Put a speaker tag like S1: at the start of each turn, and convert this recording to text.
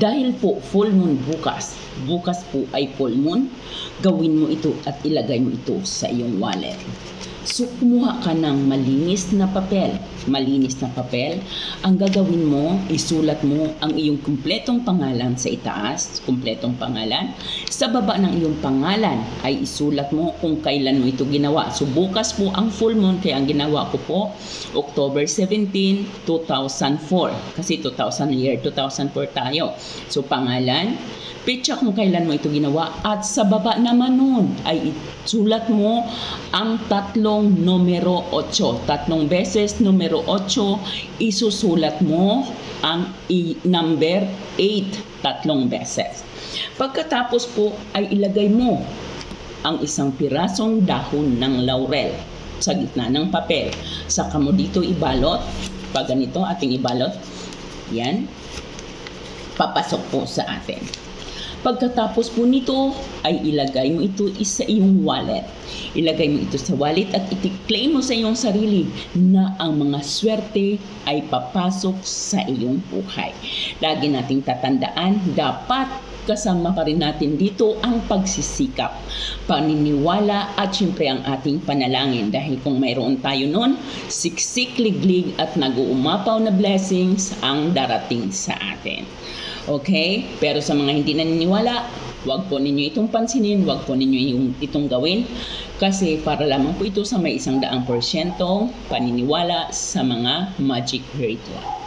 S1: Dahil po full moon bukas, bukas po ay full moon, gawin mo ito at ilagay mo ito sa iyong wallet. So, kumuha ka ng malinis na papel. Malinis na papel. Ang gagawin mo, isulat mo ang iyong kumpletong pangalan sa itaas, kumpletong pangalan. Sa baba ng iyong pangalan ay isulat mo kung kailan mo ito ginawa. So, bukas po ang full moon, kaya ang ginawa ko po, October 17, 2004. Kasi 2000 year, 2004 tayo. So, pangalan, Petsa kung kailan mo ito ginawa at sa baba naman nun ay isulat mo ang tatlong numero 8. Tatlong beses numero 8, isusulat mo ang i- number 8 tatlong beses. Pagkatapos po ay ilagay mo ang isang pirasong dahon ng laurel sa gitna ng papel. Saka mo dito ibalot. Pag ganito ating ibalot. Yan. Papasok po sa atin. Pagkatapos po nito ay ilagay mo ito sa iyong wallet. Ilagay mo ito sa wallet at iti-claim mo sa iyong sarili na ang mga swerte ay papasok sa iyong buhay. Lagi nating tatandaan, dapat kasama pa rin natin dito ang pagsisikap, paniniwala at syempre ang ating panalangin dahil kung mayroon tayo nun, siksik, liglig at nag-uumapaw na blessings ang darating sa atin. Okay? Pero sa mga hindi naniniwala, wag po ninyo itong pansinin, wag po ninyo yung, itong gawin kasi para lamang po ito sa may isang daang porsyentong paniniwala sa mga magic ritual.